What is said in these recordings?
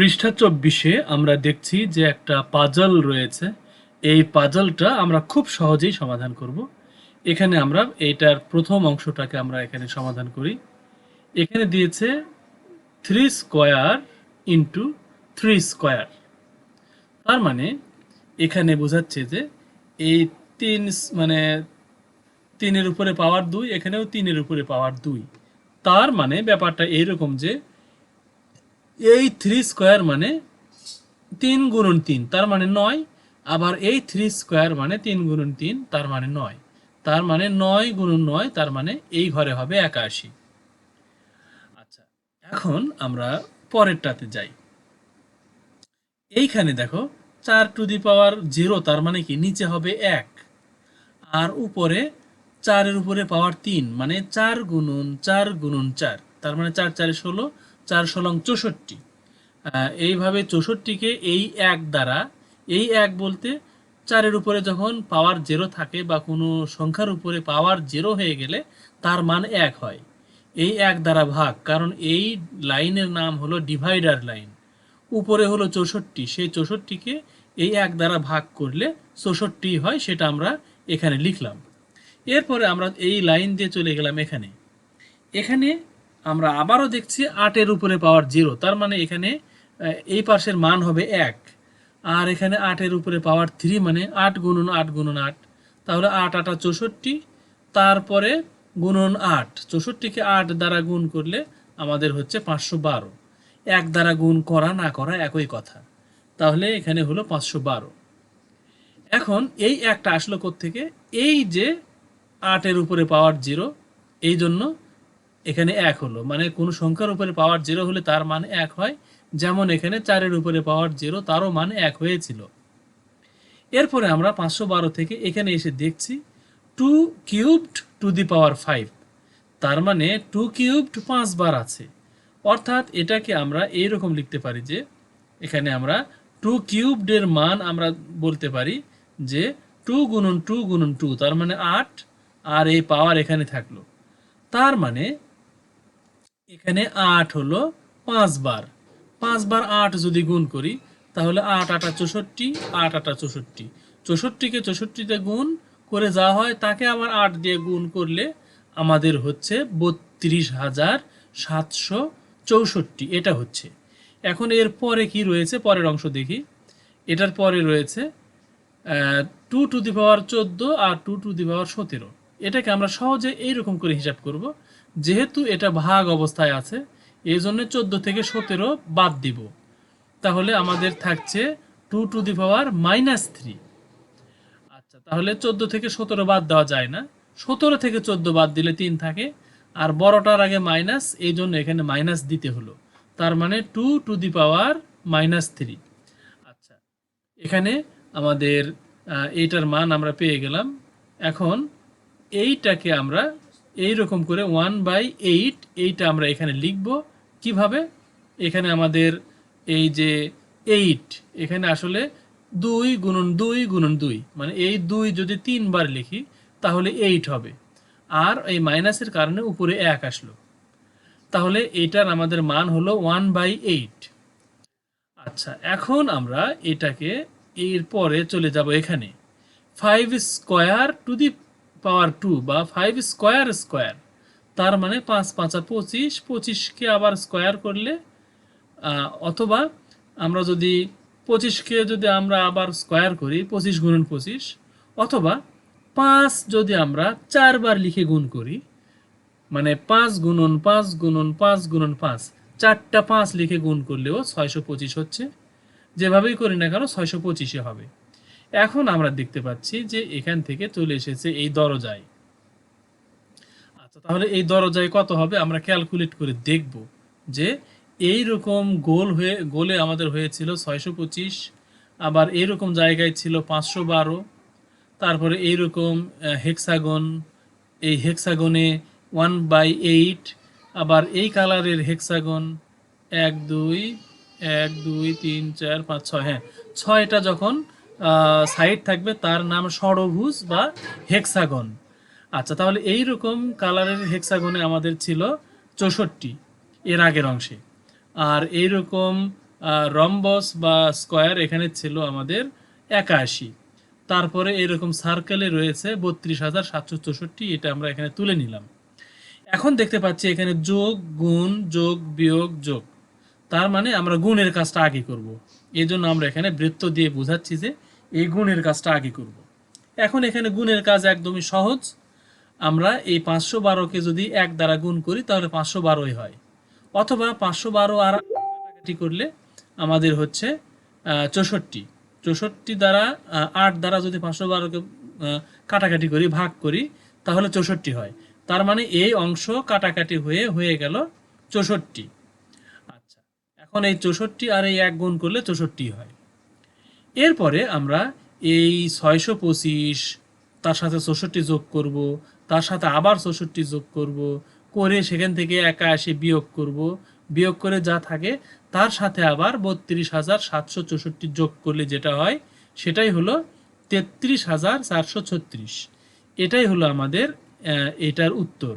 পৃষ্ঠা চব্বিশে আমরা দেখছি যে একটা পাজল রয়েছে। এই পাজলটা আমরা খুব সহজেই সমাধান করব। এখানে আমরা এইটার প্রথম অংশটাকে আমরা এখানে সমাধান করি। এখানে দিয়েছে three square into three square তার মানে এখানে বোঝাচ্ছে যে এই তিন মানে তিনের উপরে পাওয়ার দুই, এখানেও তিনের উপরে পাওয়ার দুই। তার মানে ব্যাপারটা এইরকম যে এই থ্রি স্কোয়ার মানে তিন গুণন তিন, তার মানে নয়। আবার এই থ্রি স্কোয়ার মানে তিন গুণন তিন, তার মানে নয়। তার মানে নয় গুণন নয়, তার মানে এই ঘরে হবে একাশি। আচ্ছা এখন আমরা পরেরটাতে যাই। এইখানে দেখো, চার টু দি পাওয়ার জিরো, তার মানে কি? নিচে হবে এক। আর উপরে চারের উপরে পাওয়ার তিন মানে চার গুণন চার গুণন চার, তার মানে চার চারে ষোলো চার ষোলং চৌষট্টি। এইভাবে চৌষট্টিকে এই এক দ্বারা, এই এক বলতে চারের উপরে যখন পাওয়ার জিরো থাকে বা কোনো সংখ্যার উপরে পাওয়ার জিরো হয়ে গেলে তার মান এক হয়। এই এক দ্বারা ভাগ, কারণ এই লাইনের নাম হলো ডিভাইডার লাইন উপরে হলো চৌষট্টি, সেই চৌষট্টিকে এই এক দ্বারা ভাগ করলে চৌষট্টি হয়, সেটা আমরা এখানে লিখলাম। এরপরে আমরা এই লাইন দিয়ে চলে গেলাম এখানে। এখানে আমরা আবারও দেখছি আটের উপরে পাওয়ার জিরো। তার মানে এখানে এই পাশের মান হবে এক। আর এখানে আটের উপরে পাওয়ার থ্রি মানে আট গুণন আট গুণন আট। তাহলে আট, আটা চৌষট্টি। তারপরে গুণন আট। চৌষট্টিকে আট দ্বারা গুণ করলে আমাদের হচ্ছে পাঁচশো বারো। এক দ্বারা গুণ করা না করা একই কথা। তাহলে এখানে হলো পাঁচশো বারো। এখন এই একটা আসলো থেকে এই যে আটের উপরে পাওয়ার জিরো, এই জন্য এখানে এক হলো মানে কোনো সংখ্যার উপরে পাওয়ার জিরো হলে তার মান এক হয়, যেমন এখানে চারের উপরে পাওয়ার জিরো তারও মান এক হয়েছিল। এরপরে আমরা পাঁচশো বারো থেকে এখানে এসে দেখছি two cubed to the power five তার মানে টু কিউবড পাঁচবার আছে। অর্থাৎ এটাকে আমরা এইরকম লিখতে পারি যে, এখানে আমরা টু কিউবডের মান আমরা বলতে পারি যে টু গুণন টু গুণন টু তার মানে আট, আর এই পাওয়ার এখানে থাকল। তার মানে এখানে আট হলো পাঁচবার। পাঁচবার আট যদি গুণ করি, তাহলে আট, আটা চৌষট্টি, আট, আটা চৌষট্টি। চৌষট্টিকে চৌষট্টিতে গুণ করে যা হয়, তাকে আবার আট দিয়ে গুণ করলে আমাদের হচ্ছে বত্রিশ হাজার সাতশো চৌষট্টি। এটা হচ্ছে। এখন এর পরে কি রয়েছে? পরের অংশ দেখি। এটার পরে রয়েছে টু টু দি পাওয়ার চোদ্দ আর টু টু দি পাওয়ার সতেরো। এটাকে আমরা সহজে এইরকম করে হিসাব করব। যেহেতু এটা ভাগ অবস্থায় আছে এই জন্য চোদ্দ থেকে সতেরো বাদ দিব। তাহলে আমাদের থাকছে two to the power minus three. আচ্ছা তাহলে চোদ্দ থেকে সতেরো বাদ দেওয়া যায় না। সতেরো থেকে চোদ্দ বাদ দিলে তিন থাকে, আর বড়টার আগে মাইনাস এই জন্য এখানে মাইনাস দিতে হলো। তার মানে two to the power minus three. আচ্ছা এখানে আমাদের এইটার মান আমরা পেয়ে গেলাম। এখন এইটাকে আমরা এই রকম করে ওয়ান বাই এইট এইটা আমরা এখানে লিখব। কীভাবে? এখানে আমাদের এই যে এইট এখানে আসলে দুই গুণন দুই গুণন দুই মানে এই দুই যদি তিনবার লিখি, তাহলে এইট হবে। আর এই মাইনাসের কারণে উপরে এক আসলো। তাহলে এইটার আমাদের মান হলো ওয়ান বাই এইট আচ্ছা এখন আমরা এটাকে এর পরে চলে যাব এখানে। Five square to the power two বা ফাইভ স্কোয়ার স্কোয়ার তার মানে পাঁচ, পাঁচা পঁচিশ, পঁচিশকে আবার স্কোয়ার করলে অথবা আমরা যদি পঁচিশকে যদি আমরা আবার স্কোয়ার করি, পঁচিশ গুণন পঁচিশ, অথবা পাঁচ যদি আমরা চারবার লিখে গুণ করি মানে পাঁচ গুণন পাঁচ গুণন পাঁচ গুণন পাঁচ, চারটা পাঁচ লিখে গুণ করলেও ছয়শো পঁচিশ হচ্ছে। যেভাবেই করি না কেন, ছয়শো পঁচিশে হবে। এখন আমরা দেখতে পাচ্ছি যে এখান থেকে চলে এসেছে এই দরজায়। আচ্ছা তাহলে এই দরজায় কত হবে? আমরা ক্যালকুলেট করে দেখব যে এই রকম গোল হয়ে, গোলে আমাদের হয়েছিল ছয়শো পঁচিশ, আবার এইরকম জায়গায় ছিল পাঁচশো বারো, তারপরে এইরকম হেক্সাগন এই হেক্সাগনে ওয়ান বাই এইট আবার এই কালারের হেক্সাগন এক, দুই এক, দুই, তিন, চার, পাঁচ, ছয় হ্যাঁ ছয়টা যখন সাইড থাকবে তার নাম ষড়ভুজ বা হেক্সাগন। আচ্ছা তাহলে এই রকম কালারের হেক্সাগনে আমাদের ছিল চৌষট্টি এর আগের অংশে। আর এই রকম রম্বস বা স্কোয়ার এখানে ছিল আমাদের একাশি। তারপরে এরকম সার্কেলে রয়েছে বত্রিশ হাজার সাতশো চৌষট্টি, এটা আমরা এখানে তুলে নিলাম। এখন দেখতে পাচ্ছি এখানে যোগ, গুণ, যোগ, বিয়োগ, যোগ। তার মানে আমরা গুণের কাজটা আগে করব। এই জন্য আমরা এখানে বৃত্ত দিয়ে বোঝাচ্ছি যে এই গুণের কাজটা আগে করব। এখন এখানে গুণের কাজ একদমই সহজ। আমরা এই পাঁচশো বারোকে যদি এক দ্বারা গুণ করি, তাহলে পাঁচশো বারোই হয়। অথবা পাঁচশো বারো আর কাটাকাটি করলে আমাদের হচ্ছে চৌষট্টি। চৌষট্টি দ্বারা আট দ্বারা যদি পাঁচশো বারোকে কাটাকাটি করি, ভাগ করি, তাহলে চৌষট্টি হয়। তার মানে এই অংশ কাটাকাটি হয়ে হয়ে গেল চৌষট্টি। আচ্ছা এখন এই চৌষট্টি আর এই এক গুণ করলে চৌষট্টি হয়। এরপরে আমরা এই ছয়শো পঁচিশ, তার সাথে চৌষট্টি যোগ করব, তার সাথে আবার চৌষট্টি যোগ করব, করে সেখান থেকে একা একাশি বিয়োগ করব। বিয়োগ করে যা থাকে, তার সাথে আবার বত্রিশ হাজার সাতশো চৌষট্টি যোগ করলে যেটা হয়, সেটাই হলো তেত্রিশ হাজার চারশো ছত্রিশ। এটাই হলো আমাদের এটার উত্তর।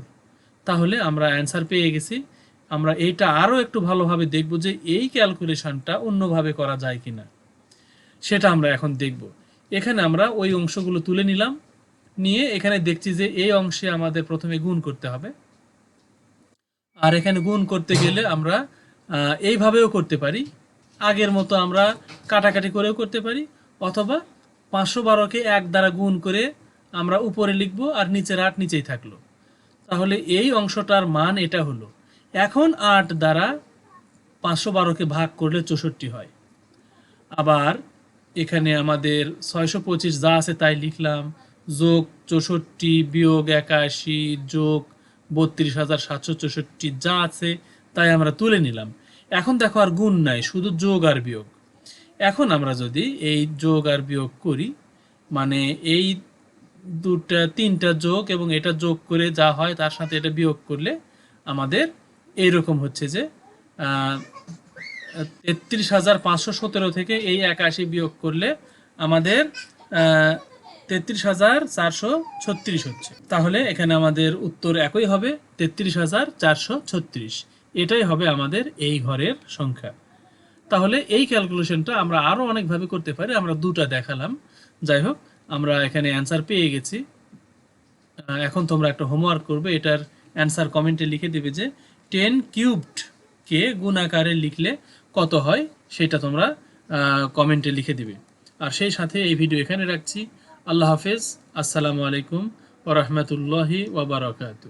তাহলে আমরা অ্যান্সার পেয়ে গেছি। আমরা এইটা আরও একটু ভালোভাবে দেখব যে এই ক্যালকুলেশনটা অন্যভাবে করা যায় কিনা। সেটা আমরা এখন দেখব। এখানে আমরা ওই অংশগুলো তুলে নিলাম, নিয়ে এখানে দেখছি যে এই অংশে আমাদের প্রথমে গুণ করতে হবে। আর এখানে গুণ করতে গেলে আমরা এইভাবেও করতে পারি। আগের মতো আমরা কাটাকাটি করেও করতে পারি, অথবা পাঁচশো বারোকে এক দ্বারা গুণ করে আমরা উপরে লিখব আর নিচের আট নিচেই থাকল। তাহলে এই অংশটার মান এটা হলো। এখন আট দ্বারা পাঁচশো বারোকে ভাগ করলে চৌষট্টি হয়। আবার এখানে আমাদের ছয়শো পঁচিশ যা আছে তাই লিখলাম। যোগ চৌষট্টি বিয়োগ একাশি, যোগ বত্রিশ হাজার সাতশো চৌষট্টি যা আছে তাই আমরা তুলে নিলাম। এখন দেখো আর গুণ নাই, শুধু যোগ আর বিয়োগ। এখন আমরা যদি এই যোগ আর বিয়োগ করি মানে এই দুটা, তিনটা যোগ এবং এটা যোগ করে যা হয় তার সাথে এটা বিয়োগ করলে আমাদের এইরকম হচ্ছে যে তেত্রিশ হাজার পাঁচশো সতেরো থেকে এই একাশি বিয়োগ করলে আমাদের তেত্রিশ হাজার চারশো ছত্রিশ হচ্ছে। তাহলে এখানে আমাদের উত্তর একই হবে, তেত্রিশ হাজার চারশো ছত্রিশ। এটাই হবে আমাদের এই ঘরের সংখ্যা। তাহলে এই ক্যালকুলেশনটা আমরা আরও অনেকভাবে করতে পারি, আমরা দুটা দেখালাম। যাই হোক, আমরা এখানে অ্যান্সার পেয়ে গেছি। এখন তোমরা একটা হোমওয়ার্ক করবে, এটার অ্যান্সার কমেন্টে লিখে দেবে যে, টেন কিউবড কে গুণ আকারে লিখলে কত হয় সেটা তোমরা কমেন্টে লিখে দিবে। আর সেই সাথে এই ভিডিও এখানে রাখছি। আল্লাহ হাফেজ। আসসালামু আলাইকুম ওরহমতুল্লাহি ওবরাকাতু